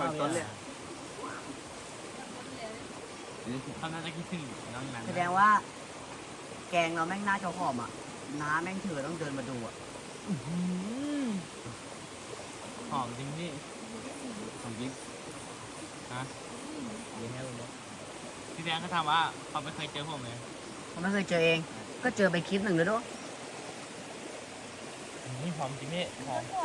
ต้นเลยเขาน่าจะคิดถึงน้องนั้นแสดงว่า แกงเราแม่งน่าจะหอมอะ น้าแม่งเถื่อต้องเดินมาดูอะหอมจริงพี่หอมจริงฮะดีแค่วันพี่แดงก็ถามว่าเขาไม่เคยเจอผมเลยผมไม่เคยเจอเอง ก็เจอไปคลิปหนึ่งแล้วด้วยนี่หอมจริงพี่หอมอ๋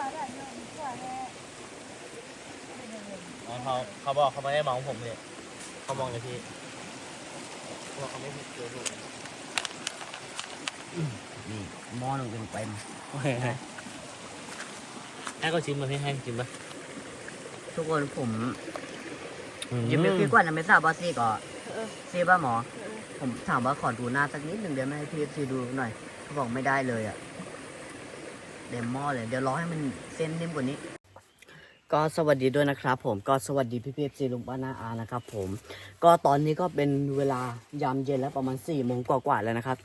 อ เขาเขาบอกเขาไม่ได้มองผมเลยเขามองเลยพี่เขาบอกเขาไม่เจอผมนี่หม้อหนึ่งเต็มเต็มโอเคให้ก็ชิมมาพี่ให้ชิมปะทุกคนผมยังไม่คิดว่าจะไม่ทราบว่าซีก่อนซีป่ะหมอ ผมถามว่าขอดูหน้าสักนิดหนึ่งเดี๋ยวไม่ให้พี่ซีดูหน่อยเขาบอกไม่ได้เลยอะเดมหม้อเลย เดี๋ยวรอให้มันเส้นนิ่มกว่านี้ ก็สวัสดีด้วยนะครับผมก็สวัสดีพี่พีซีลุงป้านาอานะครับผมก็ตอนนี้ก็เป็นเวลายามเย็นแล้วประมาณ4ี่โมงกว่าๆแล้วนะครับ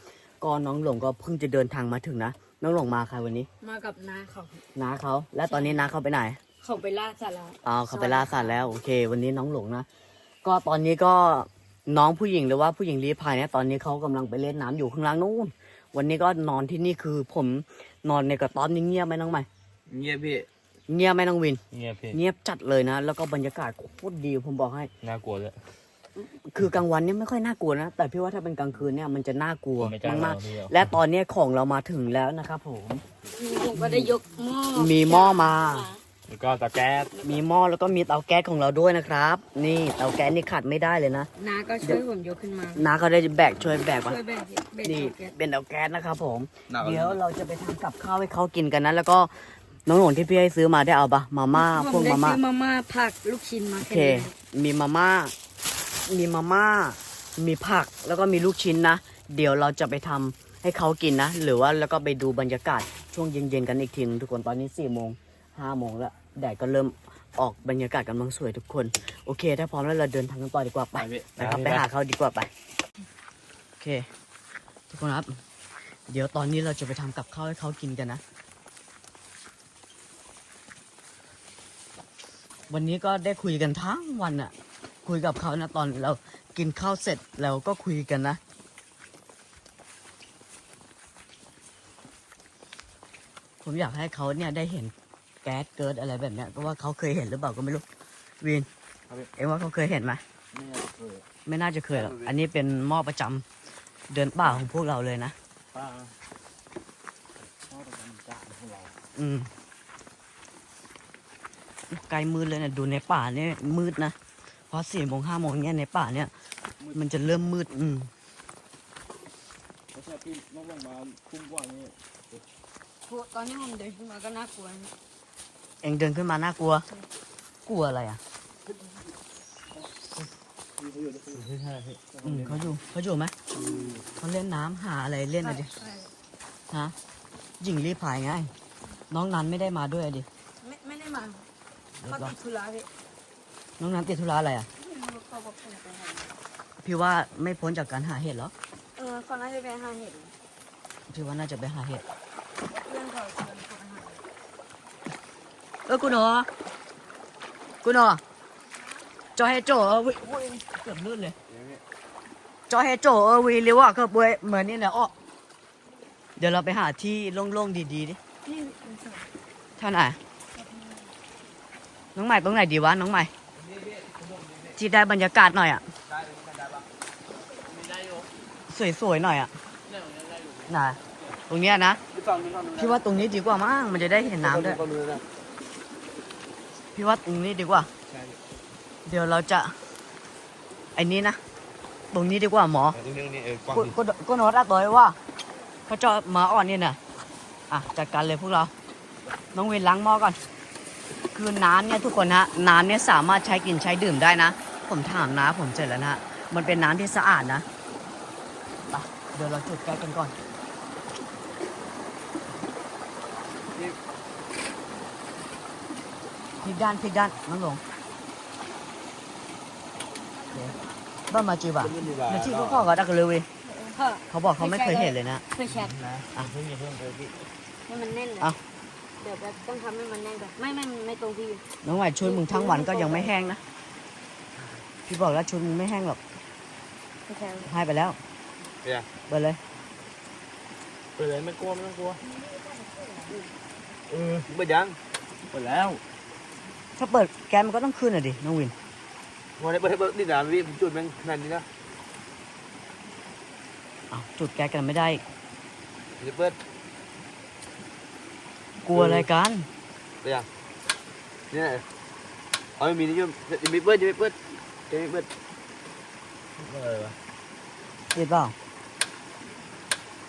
ก็น้องหลงก็เพิ่งจะเดินทางมาถึงนะ น้องหลงมาใครวันนี้มากับน้าเขาน้าเขาและตอนนี้น้าเขาไปไหนเขาไปล่าสัตว์แล้วอ๋อเขาไปล่าสัตว์แล้วโอเค วันนี้น้องหลงนะ ก็ตอนนี้ก็น้องผู้หญิงหรือว่าผู้หญิงรีพายเนี่ยตอนนี้เขากำลังไปเล่นน้ำอยู่ข้างล่างนู้นวันนี้ก็นอนที่นี่คือผมนอนในกระต๊อบนี่เงียบไหมน้องใหม่เงียบพี่ เงียบไหมน้องวิน เงียบพี่เงียบจัดเลยนะ แล้วก็บรรยากาศโคตรดีผมบอกให้ น่ากลัวเลย คือกลางวันเนี่ยไม่ค่อยน่ากลัวนะ แต่พี่ว่าถ้าเป็นกลางคืนเนี่ยมันจะน่ากลัวไม่กล้ามากพี่ๆและตอนนี้ของเรามาถึงแล้วนะครับผมผมก็ได้ยกหม้อมีหม้อมา แล้วก็ตะแก๊สมีหม้อแล้วก็มีเตาแก๊สของเราด้วยนะครับ นี่เตาแก๊สนี่ขาดไม่ได้เลยนะน้าก็ช่วยผมยกขึ้นมาน้าเขาได้แบกช่วยแบกมา ช่วยแบ่งแบ่งนี่เอาแก๊สเป็นเตาแก๊สนะครับผมหนาวเดี๋ยวเราจะไปทำกับข้าวให้เขากินกันนะ แล้วก็ น้องหลงที่พี่ให้ซื้อมาได้เอาปะมาม่าพผวมกได้มาม่าซื้อมาม่าผักลูกชิ้นมาโอแค่เคนี้มีมาม่า มีมาม่า มีผักแล้วก็มีลูกชิ้นนะ เดี๋ยวเราจะไปทำให้เขากินนะ หรือว่าแล้วก็ไปดูบรรยากาศช่วงเย็นๆกันอีกทีนึงทุกคนตอนนี้สี่โมงห้าโมงแล้วแดดก็เริ่มออกบรรยากาศกำลังสวยทุกคน โอเค ถ้าพร้อมแล้วเราเดินทางกันต่อดีกว่าไปไปพี่นะครับไปหาเขาดีกว่าไปโอเค ทุกคนครับ เดี๋ยวตอนนี้เราจะไปทำกับข้าวให้เขากินกันนะ วันนี้ก็ได้คุยกันทั้งวันอะคุยกับเขานะตอนเรากินข้าวเสร็จเราก็คุยกันนะผมอยากให้เขาเนี่ยได้เห็นแก๊สเกิดอะไรแบบเนี้ยเพราะว่าเขาเคยเห็นหรือเปล่าก็ไม่รู้วินเอ็งว่าเขาเคยเห็นไหมไม่อยากเคยไม่น่าจะเคยหรอกอันนี้เป็นหม้อประจำเดินป่าของพวกเราเลยนะ ป้าพ่อประจำการของเราอืม ไกลมืดเลยเนี่ยดูในป่าเนี่ยมืดนะเพราะสี่โมงห้าโมงเนี่ยในป่าเนี่ย มันจะเริ่มมืด อืมไม่ใช่พี่น้องลงมาคุ้มกว่านี้ตอนนี้ผมเดินขึ้นมาก็น่ากลัวนะเองเดินขึ้นมาน่ากลัว กลัวอะไรอะพี่เขาอยู่ที่ไม่ใช่พี่อืมเขาอยู่เขาอยู่ไหมเขาเล่นน้ำหาอะไรเล่นอะดิใช่ฮะหญิงรีพายไง น้องนันไม่ได้มาด้วยอะดิไม่ไม่ได้มา เขาติดธุระพี่น้องนันติดธุระอะไรอะ ไม่รู้เขาบอกผมไปหาพี่ว่าไม่พ้นจากการหาเห็ดหรอกเออเขาน่าจะไปหาเห็ดพี่ว่าน่าจะไปหาเห็ด เพื่อนเขาชวนเขาไปหาเออกูหนอกูหนอจอเฮโจเออวิอุ๊ยเกือบลื่นเลย จอเฮโจเออวีเรียกว่าก็บวยเหมือนนี่แหละอ้อเดี๋ยวเราไปหาที่โล่งๆดีๆดิ นี่เป็นสวนเท่าไหร่ น้องใหม่ตรงไหนดีวะน้องใหม่ที่ได้บรรยากาศหน่อยอะได้เลยได้ปะไม่ได้อยู่สวยๆหน่อยอะเนี่ยตรงนี้ได้อยู่น่ะตรงเนี้ยนะพี่ฟังพี่ฟังพี่ว่าตรงนี้ดีกว่ามั้งมันจะได้เห็นน้ำด้วยก็รู้นะพี่ว่าตรงนี้ดีกว่าใช่เดี๋ยวเราจะไอ้นี้นะตรงนี้ดีกว่าหมอตรงนี้นี่เออกว้างกูกูกูโน้ตอะตัวว่าเขาจะมาอ่อนนี่น่ะอะจัดการเลยพวกเรา น้องเวนล้างหม้อก่อน คือน้ำเนี่ยทุกคนนะน้ำเนี่ยสามารถใช้กินใช้ดื่มได้นะ ผมถามนะผมเสร็จแล้วนะมันเป็นน้ำที่สะอาดนะไปเดี๋ยวเราจุดแก๊สกันก่อนพลิกด้านพลิกด้านน้องหลงโอเคบ้านมาจีบะจะไม่มีบาในที่เขาขอก็ดักเลยเว้ยเฮ้อเขาบอกเขาไม่เคยเห็นเลยนะเคยแชทนะอะเพิ่งอย่าเพิ่งเลยพี่ให้มันแน่นเลย เอาเดี๋ยวแบบต้องทำให้มันแน่นก่อนไม่ไม่ไม่ตรงที่น้องไหวชุดมึงทั้งวันก็ยังไม่แห้งนะ พี่บอกแล้วชุดมึงไม่แห้งหรอกไม่ใช่ให้ไปแล้วเนี่ย เปิดเลย เปิดเลยไม่กลัวไม่ต้องกลัวเออเปิดยังหมดแล้วถ้าเปิดแก๊สมันก็ต้องขึ้นอะดิ น้องวิน วันนี้เปิดให้เปิดนี่นะพี่จุดแม่งขนาดนี้นะอ้าวจุดแก๊สกันไม่ได้เดี๋ยวเปิด กลัวอะไรกันเปิดยังนี่นะเอาไม่มีนี่ยุ่งจะไม่เปิดจะไม่เปิดจะไม่เปิดอะไรวะเด็ดเปล่า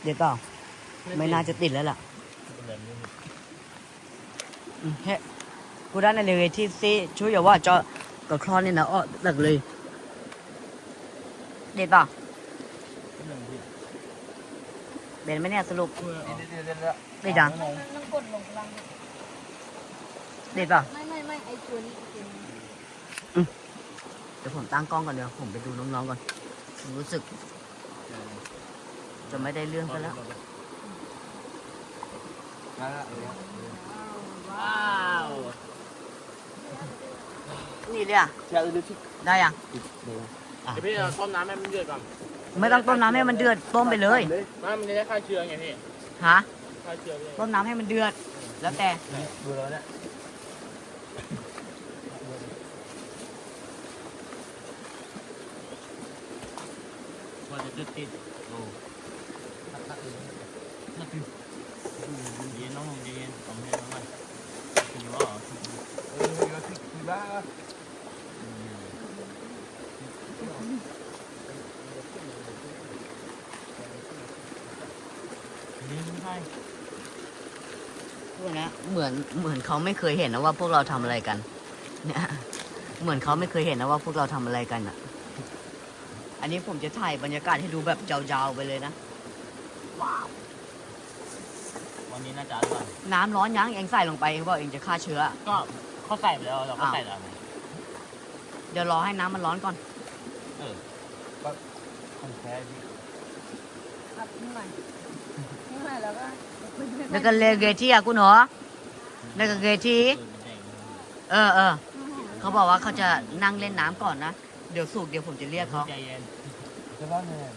เด็ดเปล่าไม่น่าจะติดแล้วล่ะอืมเฮ้กูได้ในเลยที่ซีช่วยอย่าว่าเจาะกับคลอนนี่นะอ้อตักเลยเด็ดเปล่า เด็ดไหมเนี่ยสรุปเดี๋ยวเดี๋ยวเดี๋ยวเดี๋ยวเด็ดยังมันต้องกดลงล่างเด็ดเปล่าไม่ไม่ไม่ไอ้ตัวนี้ตัวนี้เดี๋ยวผมตั้งกล้องก่อนเดี๋ยวผมไปดูน้องๆก่อนผมรู้สึก จะไม่ได้เรื่องซะแล้วมาละเดี๋ยวว้าวนี่เลยอะแช่อื่นดูที่ได้ยังเดี๋ยวอะเดี๋ยวพี่เอาต้มน้ำให้มันเดือดก่อน ไม่ต้องต้มน้ำให้มันเดือดต้มไปเลยน้ำมันจะได้ฆ่าเชื้อไงพี่ฮะฆ่าเชื้อพี่ต้มน้ำให้มันเดือด แล้วแต่ดูแล้วเนี่ยว่าจะติดติดโอ้เย็นน้องลงเย็นผมให้น้องหน่อยคุณว่า เออเดี๋ยวที่ที่บ้าน นี่ไม่ใช่ พวกเนี้ย เหมือนเหมือนเขาไม่เคยเห็นนะว่าพวกเราทำอะไรกัน เนี่ย เหมือนเขาไม่เคยเห็นนะว่าพวกเราทำอะไรกันอะ อันนี้ผมจะถ่ายบรรยากาศให้ดูแบบยาวๆไปเลยนะ ว้าว วันนี้น่าจะอร่อยน้ำร้อนยังเองใส่ลงไปเองบอกเองจะฆ่าเชื้อ ก็เขาใส่ไปแล้วเราก็ใส่แล้วเดี๋ยวรอให้น้ำมันร้อนก่อนของแท้พี่ครับนี่ใหม่นี่ใหม่แล้วก็แล้วก็เลเกที่อะคุณหรอ แล้วก็เกที่เออเออเขาบอกว่าเขาจะนั่งเล่นน้ำก่อนนะ เดี๋ยวสูกเดี๋ยวผมจะเรียกเขาใจเย็นจะบ้านเนี่ย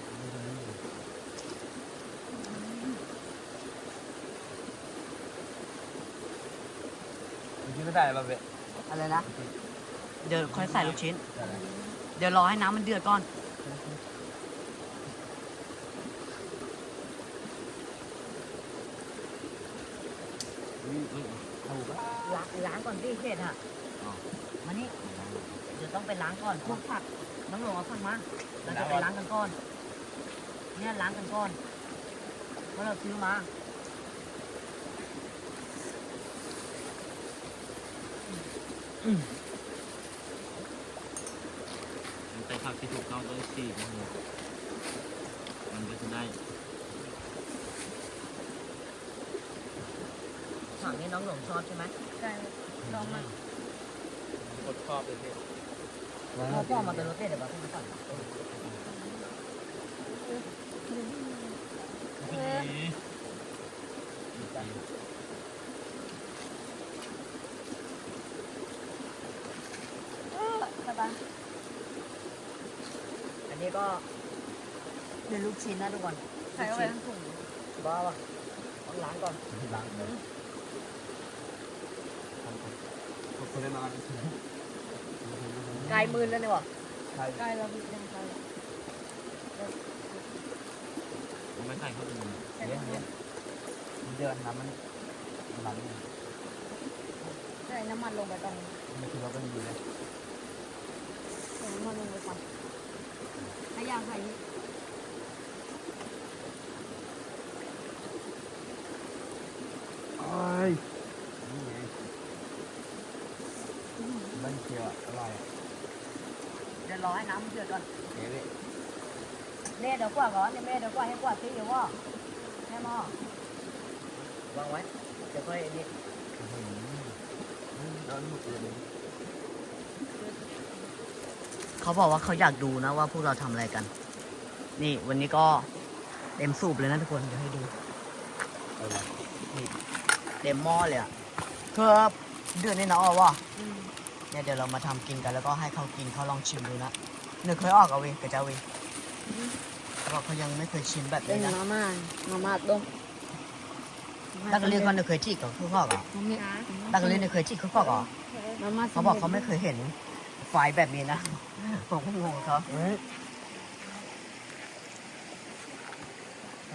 กินไม่ได้ป่ะเบ๊อะไรนะ เดี๋ยวค่อยใส่ลูกชิ้น เดี๋ยวรอให้น้ำมันเดือดก่อน ล้างล้างก่อนที่เห็ดอะมานี่เดี๋ยวต้องไปล้างก่อนพวกผักน้องหลวงเอาผักมาเราจะไปล้างกันก่อน เนี่ยล้างกันก่อนเพราะเราซื้อมามันเป็นผักที่ถูกต้องต้องสีนะฮะมันก็จะได้ ผักนี่น้องหลวงชอบใช่ไหมใช่ลองมากดครอบเลยพี่พ่อพ่อมาเป็นรถเต้เดี๋ยวมาขึ้นก่อนเออสบายอันนี้ก็เป็นลูกชิ้นนะทุกคนใส่เข้าไปทั้งถุงบ้าป่ะต้องล้างก่อนล้างเลย คนได้มากายมืนแล้วเนี่ยวะใช่ใกล้เราพี่ยังใกล้ผมไม่ใส่เข้าไปเนี้ยเนี้ยมันเดือดน้ำมันน้ำมันใส่น้ำมันลงไปตรงมันคือเราก็ดีนะใส่น้ำมันลงไปก่อนให้ยางไข่นี่โอ้ยนี่ไงมันเคียวอร่อย เดี๋ยวรอให้น้ำมันเดือดก่อน เฮ้ย เน่เดี๋ยวกว่าก่อนเนี่ยแม่เดี๋ยวกว่าให้กว่าซิเดี๋ยวว่าแม่หม้อวางไว้เดี๋ยวค่อยอันนี้โดนหมดเลยเขาบอกว่าเขาอยากดูนะว่าพวกเราทำอะไรกัน นี่วันนี้ก็เต็มสูบเลยนะทุกคนเดี๋ยวให้ดูอะไรเต็มหม้อเลยอะอคือเดือนนี้นะอ๋อวะอืมเนี่ยเดี๋ยวเรามาทำกินกันแล้วก็ให้เขากินเขาลองชิมดูนะเนื้อเคยออกเอาเว้ยกับเจ้าเว้ย เขาบอกเขายังไม่เคยชิมแบบเป็นนี้นะมาม่ามาม่าต้มตักกะเรียนเขาเนี่ยเคยจีกับคือพ่อก่อมาม่าตักกะเรียนเนี่ยเคยจีคือพ่อก่อมาม่าเขาบอกเขาไม่เคยเห็นไฟแบบนี้นะผมก็งงกับเขา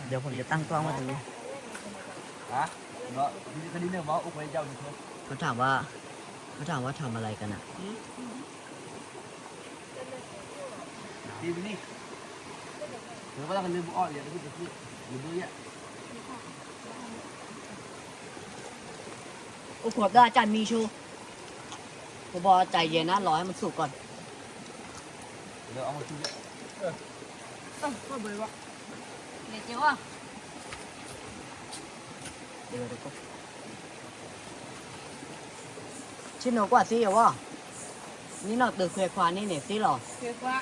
เดี๋ยวผมจะตั้งกล้องไว้ตรงนี้ฮะเนาะนี่คดีเนี่ยว่าอุกไว้เจ้านี่เถอะเขาถามว่าเขาถามว่าทำอะไรกันอะทีนี่เดี๋ยวว่าเราลืมอ้อเดี๋ยวเราพูดไปที่ลืมด้วยอะโอ้ขวบได้อาจารย์มีชูผมบอกใจเย็นนะรอให้มันสุกก่อนเดี๋ยวเอามาช่วยเออก็เบยวะเดี๋ยวเจ้าอะเดี๋ยวเดี๋ยวก็ชิ้นหนูกว่าสิเหรอวะนี่นอกตึกเคยควานนี่เนี่ยสิหรอเรียกว่า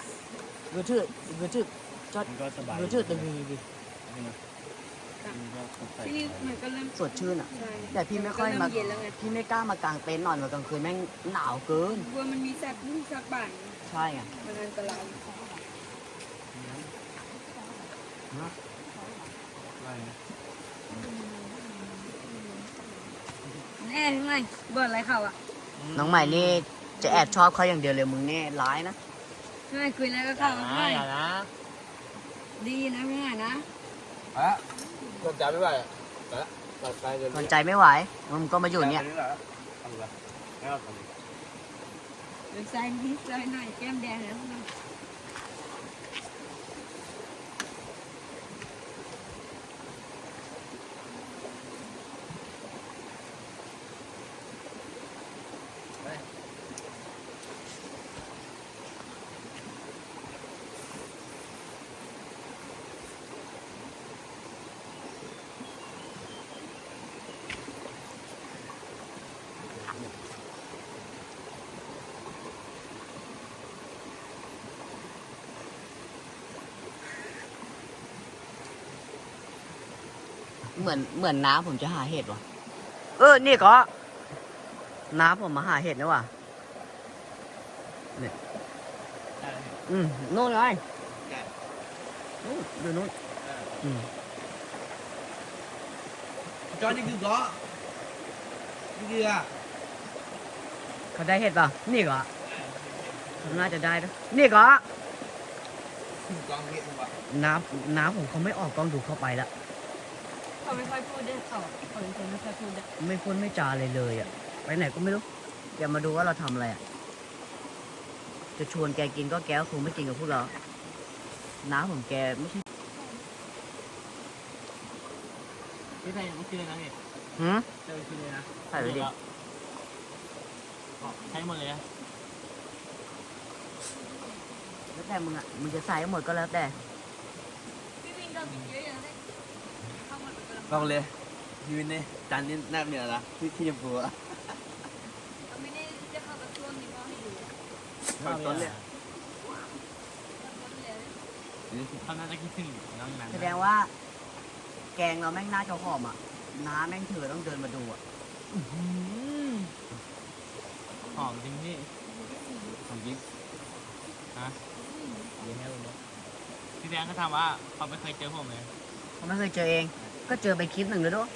กูชื่อกูชื่อ จอดมันก็สบายกูชื่อตึกดีดีมันก็สดใสที่นี่มันก็เริ่มสดชื่นอะ ใช่แต่พี่ไม่ค่อยมาเริ่เย็นแล้วไงพี่ไม่กล้ามากางเต็นท์นอนมากลางคืนแม่งหนาวเกิน กลัวมันมีสัตว์มีสัตว์ป่าใช่ไงมันอันตรายแน่ทำไมเบิร์อะไรเขาอะน้องใหม่นี่จะแอบชอบเขาอย่างเดียวเลยมึงนี่ร้ายนะทำไมคุยอะไรกับเขาอ่าทำไมอย่านะ ดีนะไม่ง่ายนะฮะสนใจไม่ไหวอะไปละตัดไปเลยทนใจไม่ไหวมึงก็มาอยู่เนี่ยเอาละเอาละเดี๋ยวใส่นิดใส่หน่อยแก้มแดงนะพวกเเหมือนเหมือนน้าผมจะหาเห็ดวะเออ นี่ก็น้าผมมาหาเห็ดนะว่ะเนี่ยอืมนู่นไงนู่นดูนู่นอืม จอนี่คือก็นี่คืออะเขาได้เห็ดเปล่านี่ก็น่าจะได้นะนี่ก็ กองเห็ดมั้งน้ำน้ำผมเขาไม่ออกกล้องดูเข้าไปละ เขาไม่ค่อยพูดด้วยเขาเขาเป็นคนไม่ค่อยพูดด้วยไม่พ้นไม่จาเลยเลยอะ ไปไหนก็ไม่รู้อย่ามาดูว่าเราทำอะไรอะ จะชวนแกกินก็แกก็คงไม่กินกับพวกเรา น้าผมแกไม่ใช่พี่แพงก็คือเลยนะพี่หืมเจอคือเลยนะใส่ไปดิใช้หมดเลยนะแล้วแต่มึงอะ มึงจะใส่ให้หมดก็แล้วแต่ พี่วินก็มีเยอะอย่างนี้เข้า มาเป็นกองเลยยืนเนี่ยจานนี้แนบเนี่ยนะที่ที่จะปัวเขาไม่ได้จะเข้ากับช่วงนี้ก็ให้ดูต้นเลยเขาน่าจะคิดถึงน้องนั้นแสดงว่า แกงเราแม่งน่าจะหอมอะ น้าแม่งเถื่อต้องเดินมาดูอะหอมจริงพี่หอมจริงฮะเดี๋ยวให้ดูนะพี่แบงค์ก็ถามว่าเขาไม่เคยเจอผมเลยเขาไม่เคยเจอเอง ก็เจอไปคลิปหนึ่งแล้วด้วย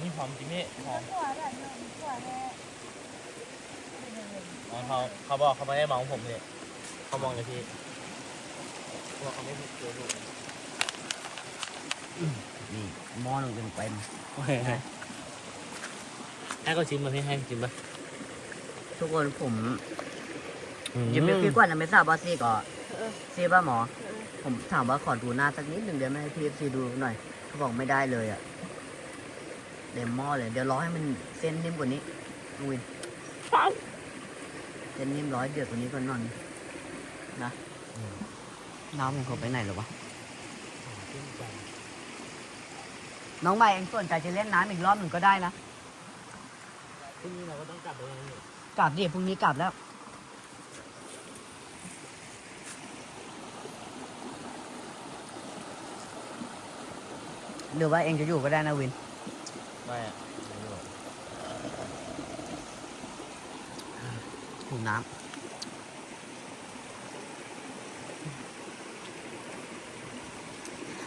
นี่หอมจริงพี่หอมอ๋อเขาเขาบอกเขาไม่ได้มองผมเลยเขามองเลยพี่เขาบอกเขาไม่เคยเจอผมนี่หม้อหนึ่งเป็นเต็มโอเคให้เขาชิมมาพี่ให้ชิมปะทุกคนผมยังไม่คิดว่านะไม่ทราบว่าซีก็ซีป่ะหมอ ผมถามว่าขอดูหน้าสักนิดหนึ่งเดี๋ยวไม่ให้พีเอฟซีดูหน่อยเขาบอกไม่ได้เลยอะเต็มหม้อเลยเดี๋ยวรอให้มันเส้นนิ่มกว่านี้ลุงวินเส้นนิ่มร้อยเดือดกว่านี้ก่อนนอนนะน้ำของเขาไปไหนหรอวะน้องใหม่เองสนใจจะเล่นน้ำอีกรอบหนึ่งก็ได้นะพรุ่งนี้เราก็ต้องกลับไปแล้วนี่กลับดิพรุ่งนี้กลับแล้ว หรือว่าเองจะอยู่ก็ได้นะวิน ไม่อะหูถุงน้ำ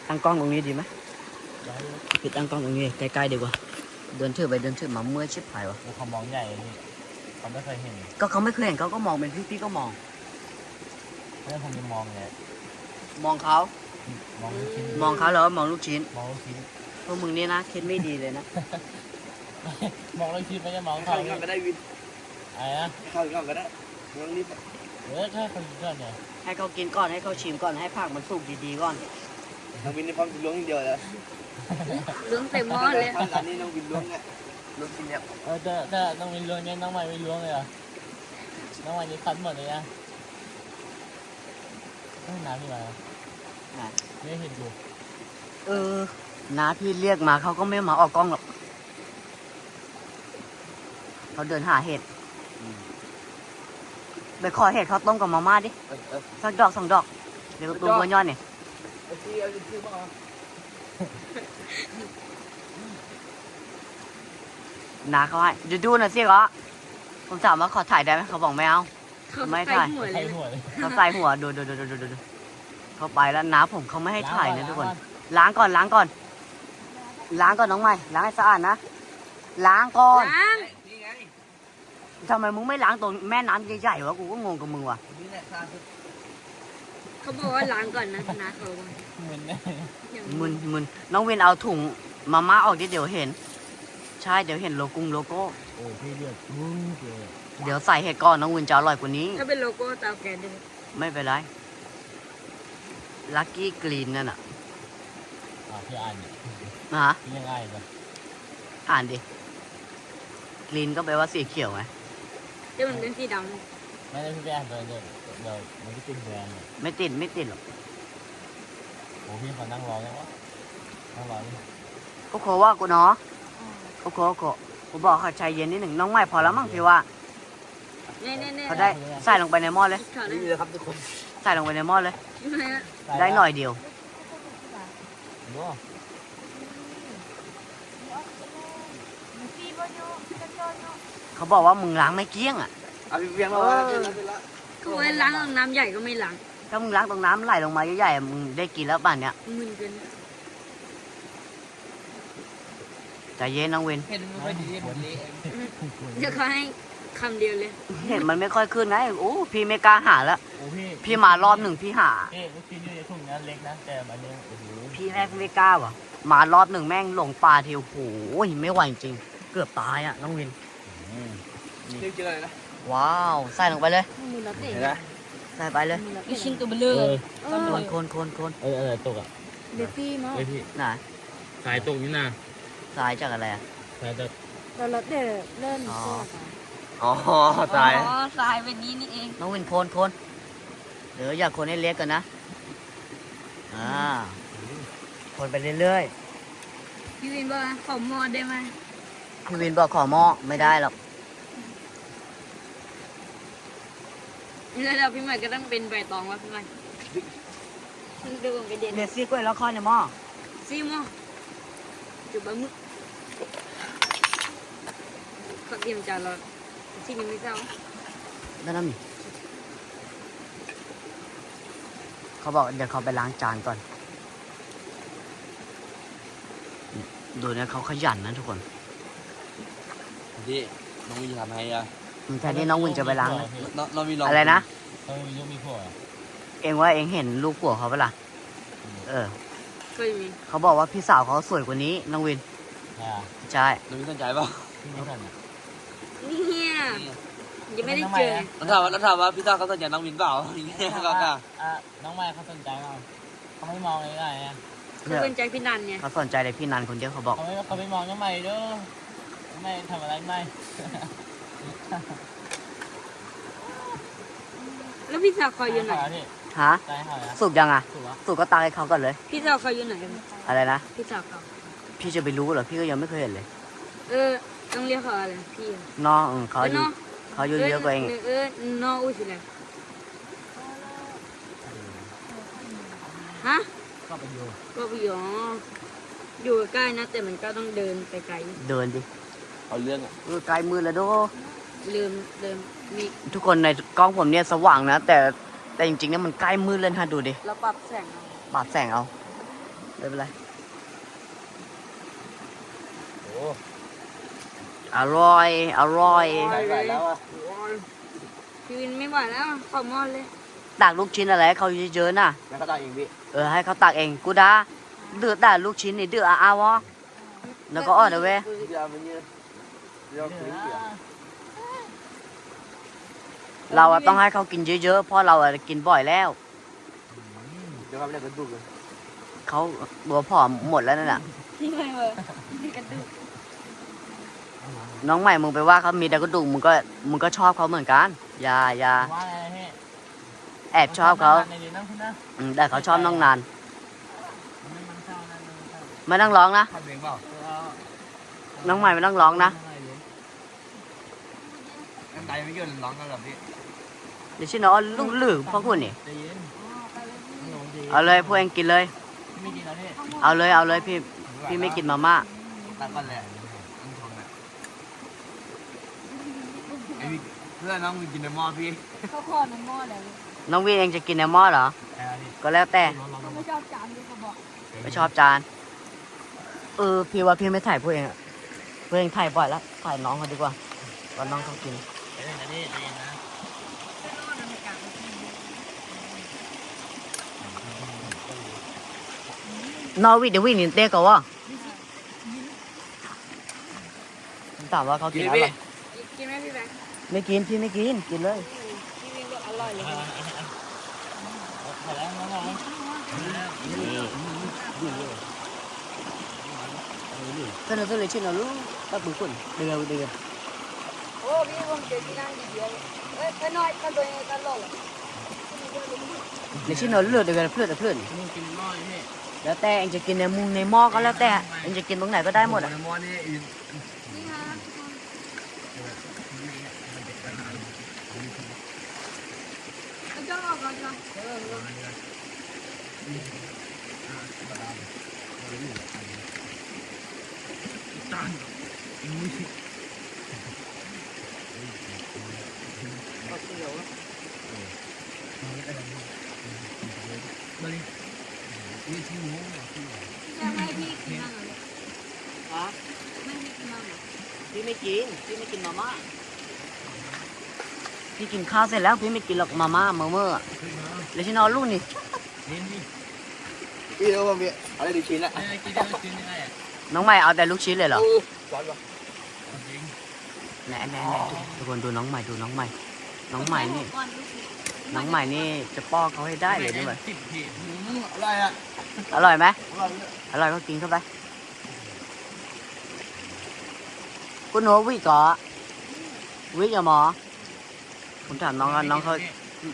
ตั้งกล้องตรงนี้ดีไหมไดตั้งกล้องตรงนี้ใกล้ๆดีกว่า เดินถือไปเดินถือมาเมื่อชิบหายวะเขามองใหญ่พี่เขาไม่เคยเห็นก็เขาไม่เคยเห็นเขาก็มองเป็นพี่ๆก็มองแล้วผมจะมองเนี่ยมองเขา มองลูกชิ้นมองเขาแล้วก็มองลูกชิ้นมองลูกชิ้นพวกมึงนี่นะคิดไม่ดีเลยนะมองลูกชิ้นไม่ใช่มองเข้าเขาอีกรอบก็ได้วินอะไรนะเข้าอีกรอบก็ได้ไม่ต้องรีบเออแค่คนเดียวเนี่ยให้เขากินก่อนให้เขาชิมก่อนให้ผักมันสุกดีๆก่อนน้องวินในความจะล้วงอย่างเดียวเลยเรื่องเต็มหม้อเลยข้างอันนี้น้องวินล้วงเนี่ยล้วงกินเนี่ยเออแต่แต่น้องไม่ล้วงเนี่ยน้องใหม่ไม่ล้วงเลยเหรอน้องใหม่นี่คันหมดเลยนะไม่น้ำนี่มา ไหนไม่เห็นอยู่เออน้าพี่เรียกมาเขาก็ไม่มาออกกล้องหรอกเขาเดินหาเห็ดไปขอเห็ดเขาต้มกับมาม่าดิเออเออ สักดอกสองดอก เดี๋ยวดูบนยอดเนี่ยเอาที่เอาที่มานาเขาให้เดี๋ยวดูหน่อยสิก็ผมถามว่าขอถ่ายได้ไหมเขาบอกไม่เอา ไม่ถ่ายหัวเลใส่ยหัวเลยเขาใส่หัวดูดูดูดูดูดูดู เขาไปแล้วน้าผมเขาไม่ให้ถ่ายนะทุกคน ล้างก่อนล้างก่อน ล้างก่อนน้องใหม่ล้างให้สะอาดนะ ล้างก่อนล้างนี่ไงทำไมมึงไม่ล้างตรงแม่น้ำใหญ่ๆวะกูก็งงกับมึงว่ะนี่แหละซาสุดเขาบอกว่าล้างก่อนนะนะเขาบอกมึนแน่อย่างมึนมึนน้องวินเอาถุงมาม่าออกดิเดี๋ยวเห็น ใช่เดี๋ยวเห็นโลโก้โลโก้โอ้พี่เลือดวุ้งเลยเดี๋ยวใส่เห็ดก่อนน้องวินจะอร่อยกว่านี้ ถ้าเป็นโลโก้เตาแก๊สด้วยไม่เป็นไร ลักกี้กรีนนั่นน่ะอะพี่อ่านเนี่ยนะฮะพี่ยังอ่านเลยอ่านดิกรีนก็แปลว่าสีเขียวไงที่มันเป็นสีดไม่ได้พี่ไปอ่านเลยเดี๋ยวเดี๋ยวมันจะติดแบรนด์เนี่ยไม่ติดไม่ติดหรอกโอ้พี่เขานั่งรอแล้ววะนั่งรอนี่โอ้โหว่ากูเนาะำโอ้โหโอ้โหกูบอกเขาใจเย็นนิดหนึ่งน้องใหม่พอแล้วมั้งพี่ว่า เน่เน่เน่เขาได้ใส่ลงไปในหม้อเลยถอดนี่ได้เลยครับทุกคน ใส่ลงไปในหม้อเลยไหมฮะได้หน่อยเดียวดูเขาบอกว่ามึงล้างไม่เกลี้ยงอะเอาพี่เพียงมาว่าเป็นแล้วเป็นแล้วเขาบอกให้ล้างเอาน้ำใหญ่ก็ไม่ล้างถ้ามึงล้างตรงน้ำไหลลงมาใหญ่ๆอะมึงได้กินแล้วป่านเนี้ยมึนเกินใจเย็นน้องวินเห็นมันไม่ดีหมดเลยเดี๋ยวเขาให้ คำเดียวเลย เห็นมันไม่ค่อยขึ้นไงโอ้พี่ไม่กล้าหาแล้ว โอ้พี่พี่มารอบหนึ่งพี่หา พี่ลูกชิ้นอยู่ในถุงนั้นเล็กนะแต่อันนี้โอ้โหพี่แม่งไม่กล้าว่ะ มารอบหนึ่งแม่งหลงป่าทีโอ้โหไม่ไหวจริง เกือบตายอะน้องวิน อืมเรื่องจริงอะไรนะว้าว ใส่ลงไปเลยมือเราเตะเห็นไหมใส่ไปเลยอีชิ้นตัวเบลเอออคนคนคนคนเออเออตกอะเบฟี่มั้งเฮ้ยพี่ไหนสายตกนี่นะสายจากอะไรอะสายตกเราเราเดเล่นอ๋อ อ๋อตายอ๋อทรายเป็นนี้นี่เอง น้องวินคนคนเดี๋ยวอยากคนให้เล็กกันนะอ่าคนไปเรื่อยพี่วินบอกว่าขอมอได้ไหมๆพี่วินบอกขอหม้อไม่ได้หรอกแล้วเดี๋ยวพี่ใหม่ก็ต้องเป็นใบตองวะพี่ใหม่ดูผมไปเด่นเด็ดซี่กล้วยแล้วข้อในหม้อซีโมจุบะมึกเขาเตรียมจานเรา ที่นี่ไม่เจ้านั่นน่ะมีเขาบอกเดี๋ยวเขาไปล้างจานก่อน ดูเนี่ยเขาขยันนะทุกคนพี่น้องวินทำไงอะแทนที่น้องวินจะไปล้างนะน้องน้องวินลองอะไรนะเขามีลูกมีผัวเหรอเองว่าเองเห็นลูกผัวเขาปะล่ะเออเคยมีเขาบอกว่าพี่สาวเขาสวยกว่านี้น้องวินใช่อะใช่น้องวินสนใจเปล่าพี่ไม่ทันอะเนี่ ยยังไม่ได้เจอแล้วถามว่าแล้วถามว่าพี่ต้าเขาสนใจน้องวินเปล่าอย่างเงี้ยก็ค่ะอะน้องไม้เขาสนใจมั้งเขาไม่มองเลยไงอะเขาเป็นใจพี่นันเนี่ยเขาสนใจเลยพี่นันคนเดียวเขาบอกเขาไม่เขาไม่มองน้องไม้เด้อน้องไม้ทำอะไรไม่แล้วพี่สาวคอยอยู่ไหนพี่ฮะใจเขาแล้วสุกยังอะถูกปะสุกก็ตักให้เขาก่อนเลย พี่สาวคอยอยู่ไหนอะไรนะพี่สาวเขาพี่จะไปรู้เหรอพี่ก็ยังไม่เคยเห็นเลย เออ ต้องเรียกเขาอะไรพี่อะน้องเขาเอออายู่เนาะเขาอายู่เยอะกว่าเองเออเนาะอุ้ยสิเลยฮะก็ไปอยู่ก็ไปอยู่อ๋ออยู่ใกล้นะ แต่มันก็ต้องเดินไปไกลเดินดิเอาเรื่องอะเออไกลมือแล้วโดลืมลืมมีทุกคนในกล้องผมเนี่ยสว่างนะ แต่แต่จริงๆเนี่ยมันใกล้มืดเลยนะดูดิเราปรับแสงเอาปาดแสงเอาไม่เป็นไรโอ้ อร่อย อร่อยใส่ไปแล้วอะพี่วินไม่ไหวแล้วขอมอนเลยตักลูกชิ้นอะไรให้เขาเยอะๆนะแล้วก็ได้เองพี่เออให้เขาตักเองกูดาเดือดด่าลูกชิ้นนี่เดือดอ้าวะแล้วก็อ้อเดี๋ยวเว้ยเดี๋ยวมันเยอะเดี๋ยวถึงเดี๋ยวเราอะต้องให้เขากินเยอะๆเพราะเราอะกินบ่อยแล้ว เดี๋ยวครับเรียกกระดูกเลยเขาบัวผอมหมดแล้วนั่นแหละที่ไม่เวอร์กระดูก น้องใหม่มึงไปว่าเขามีแต่กระดูกมึงก็มึงก็ชอบเขาเหมือนกันอย่าอย่าว่าไงพี่แอบชอบเขาในนี้นั่งพี่นะอืมแต่เขาชอบน้องนานนั่งนั่งเศร้านั่งนั่งเศร้าไม่ต้องร้องนะ ทำเองเปล่าน้องใหม่ไม่ต้องร้องนะน้ำใจไม่เกี่ยวร้องกันหรอกพี่เดี๋ยวชิน้องลูกหลือพ่อคุณนี่ใจเย็นลงดีเอาเลยพวกเองกินเลย ไม่กินแล้วพี่เอาเลยเอาเลยพี่พี่ไม่กินมาม่าตัดก่อนแหละต้องทนอะ ไอ้พี่เพื่อนน้องมึงกินในหม้อพี่เขาขอน้ำมอดแล้วน้องวินเองจะกินในหม้อเหรอ เออพี่ก็แล้วแต่เขาไม่ชอบจานที่เขาบอกไม่ชอบจาน เออ พี่ว่าพี่ไม่ถ่ายพวกเองอะพวกเองถ่ายบ่อยแล้วถ่ายน้องเขาดีกว่าว่าน้องเขากิน เดี๋ยวนะพี่ใจเย็นนะนอวิเดี๋ยววินินเต้ก็ว่าผมถามว่าเขากินอะไรกินไหมพี่แบงค์ ไม่กินพี่ไม่กินกินเลยพี่วินบอกอร่อยเลยพอแล้วน้องๆก็นั่นเลยชื่อเราลูกตักบุญคุณเดือดเดือดโอ้พี่ผมเจอที่นั่งดีเดียวเอ้ยไปหน่อยกันตัวเองกันหลงในชื่อเราเลือดเดือดเพื่อนเพื่อนกินหม้อพี่แล้วแต่เองจะกินในมุมในหม้อก็แล้วแต่เองจะกินตรงไหนก็ได้หมดอะในหม้อนี่อีก นี่ฮะเอาจ้องออกก่อนจ้ะ บรินี่ชิ้นหมู จะไม่ให้พี่กินบ้างเหรอฮะไม่ให้พี่กินบ้างเหรอพี่ไม่กิน พี่ไม่กินมาม่า พี่กินข้าวเสร็จแล้วพี่ไม่กินหรอกมาม่าเมื่อเมื่อแล้วชื่อน้องลูกนี่นี่นี่ พี่เดี๋ยวผมพี่อะไรดีชิ้นละกินได้ชิ้นยังไงอะน้องใหม่เอาแต่ลูกชิ้นเลยเหรอร้อนปะจริงแหน่แหน่แหน่ทุกคนดูน้องใหม่ดูน้องใหม่ น้องใหม่นี่ก่อนลูกศิษย์น้องใหม่นี่จะป้อนเขาให้ได้เลยด้วยสิบพี่อะไรอะอร่อยไหมอร่อยอร่อยก็กินเข้าไปคุณหนูวิก่อวิอย่าหมอผมถามน้องกันน้องเขา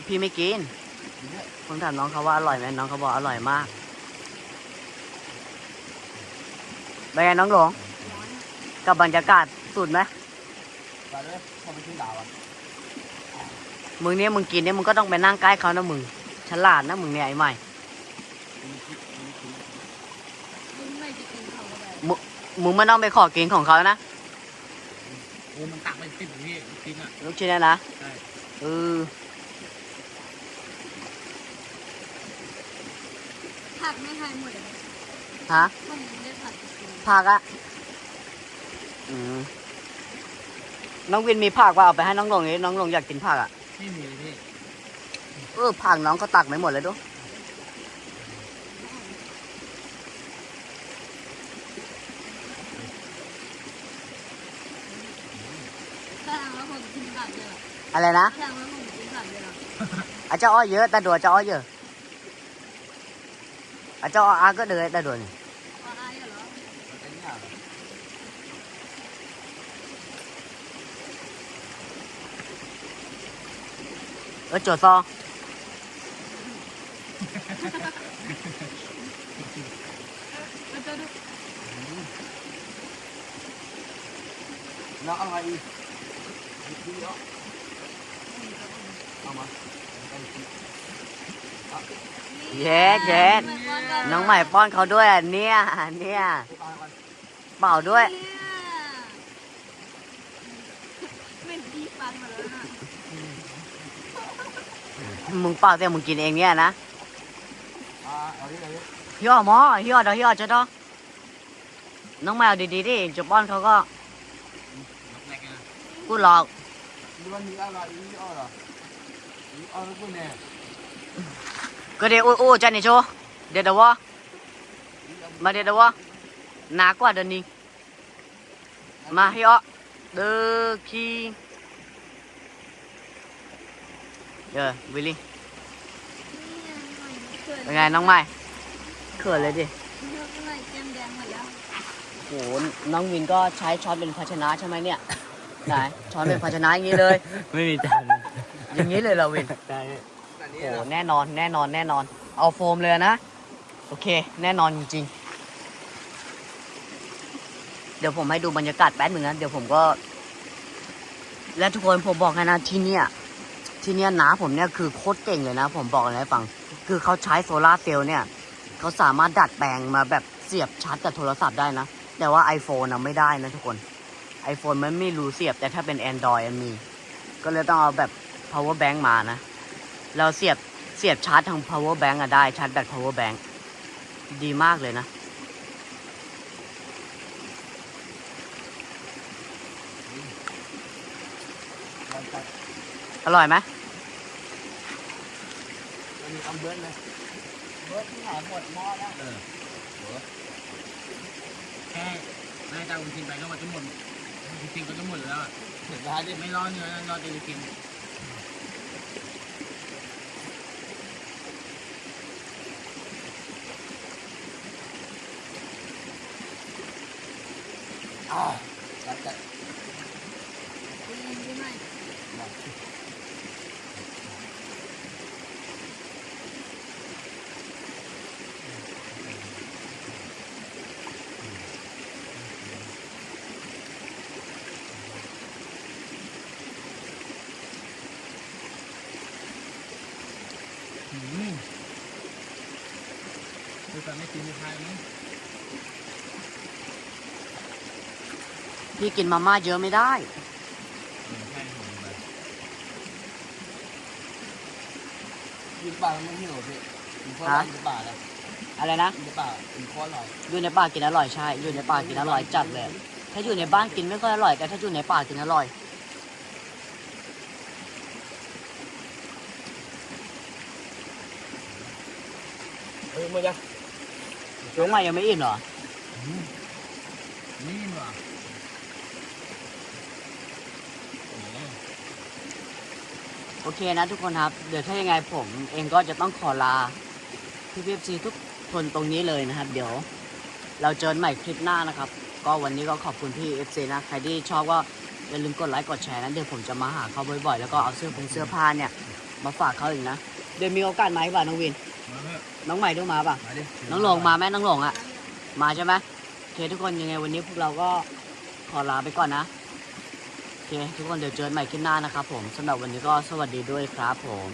พี่ไม่กินผมถามน้องเขาว่าอร่อยไหมน้องเขาบอกอร่อยมาก เป็นไงน้องหลวงกับบรรยากาศสุดไหมไปเลยพอไปชิ้นดาวอะมึงเนี่ยมึงกินเนี่ยมึงก็ต้องไปนั่งใกล้เขานะมึง ฉลาดนะมึงเนี่ยไอ้ใหม่คุณไม่จะกินเขาก็ได้มึงไม่ต้องไปขอกินของเขานะโอ้มันตักไปสิบพี่ชิ้นอะลูกชิ้นนะนะใช่เออผักไม่ทานหมดเลยฮะ ผมไม่ได้ผักกินผักอะอืมน้องวินมีผักว่าเอาไปให้น้องหลงนี้น้องหลงอยากกินผักอะไม่มีพี่เออผักน้องก็ตักไม่หมดเลยดูถ้าทางแล้วผมกินผักเยอะอะไรนะถ้าทางแล้วผมกินผักเยอะอาจจะอ้อเยอะแต่ดัวจะอ้อเยอะอาจจะอ้ออาก็เดือดแต่ดัวนี่ ว่าอายเหรอ เออจวดซอ มันจะดู น้องอะไรอีกเยอะเอามาเย็ดเย็ดน้องใหม่ป้อนเขาด้วยอะเนี่ยเนี่ยเปล่าด้วย เป็นดีไป มึงเปล่าแต่มึงกินเองเนี่ยนะอ่าเอาดิเอเฮียหมอเฮียดี๋ยวเฮียจะต้อน้องแมวดีๆดิจะป้อนเขาก็กูหลอกนี่มันมีอะไรนี่อ้อเหรอนี่อ้อแล้วกูเนี่ยก็เดี๋ยวอู้ๆจันนี่โชเดี๋ยวเดี๋ยววะมาเดี๋ยวเดี๋ยววะหนากว่าเดินนี้มาเฮียเด้อคี เออวิลลี่เป็นไงน้องใหม่เขินเลยดิแก้มแดงหมดแล้วโหน้องวินก็ใช้ช้อนเป็นภาชนะใช่ไหมเนี่ยไหนช้อนเป็นภาชนะอย่างนี้เลย ไม่มีจานอย่างนี้เลยเหราวินได้แต่นี่โอ้แน่นอนแน่นอนแน่นอน เอาโฟมเลยนะ โอเค แน่นอนจริงๆเดี๋ยวผมให้ดูบรรยากาศแป๊บหนึ่งนะเดี๋ยวผมก็ และทุกคนผมบอกให้นะที่เนี่ย ที่เนี่ยนาผมเนี่ยคือโคตรเก่งเลยนะ ผมบอกเลยให้ฟัง คือเขาใช้โซลาร์เซลล์เนี่ยเขาสามารถดัดแปลงมาแบบเสียบชาร์จกับโทรศัพท์ได้นะ แต่ว่า iPhone นะไม่ได้นะทุกคน iPhone มันไม่รู้เสียบ แต่ถ้าเป็น Android มันมี ก็เลยต้องเอาแบบ power bank มานะ เราเสียบเสียบชาร์จทาง power bank อะได้ชาร์จแบต power bank ดีมากเลยนะ มันตัด อร่อยไหมมันมีอัมเบิร์นนะเบิร์ดที่ไหนหมดหม้อแล้วเออแค่แม่จะเอากินไปก็มันจะหมดจริงๆก็จะหมดแล้วอะเห็นร้านดิไม่รอเนื้อรอจะกินอ่าตัดตัดอืมคือตอนไม่กินไม่ทายมั้ง พี่ กินมาม่าเยอะไม่ได้เออใช่ผมไปกินปลามันไม่หิวพี่กินข้าวร้านกินปลานะอะไรนะกินปลากินข้าวอร่อยอยู่ในป่ากินอร่อยใช่อยู่ในป่ากินอร่อยจัดเลย ถ้าอยู่ในบ้านกินไม่ค่อยอร่อยแต่ถ้าอยู่ในป่ากินอร่อยเฮ้ยมาจ้ะน้องใหม่ยังไม่อิ่มเหรอ นี่ว่ะโอ้โห โอเคนะทุกคนครับ เดี๋ยวถ้ายังไงผมเองก็จะต้องขอลาพี่พีซีทุกคนตรงนี้เลยนะครับ เดี๋ยวเราเจอกันใหม่คลิปหน้านะครับ ก็วันนี้ก็ขอบคุณพี่เอฟซีนะ ใครที่ชอบก็อย่าลืมกดไลค์กดแชร์นะเดี๋ยวผมจะมาหาเขาบ่อยๆ แล้วก็เอาเสื้อผงเสื้อผ้าเนี่ย มาฝากเขาอีกนะ เดี๋ยวมีโอกาสมาอีกป่ะน้องวิน มาเถอะน้องใหม่ด้วยมาป่ะ มาดิน้องหลงมาไหมน้องหลงอะ มาใช่ไหมโอเคทุกคนยังไงวันนี้พวกเราก็ขอลาไปก่อนนะ โอเคทุกคนเดี๋ยวเจอกันใหม่คลิปหน้านะครับผมสำหรับวันนี้ก็สวัสดีด้วยครับผม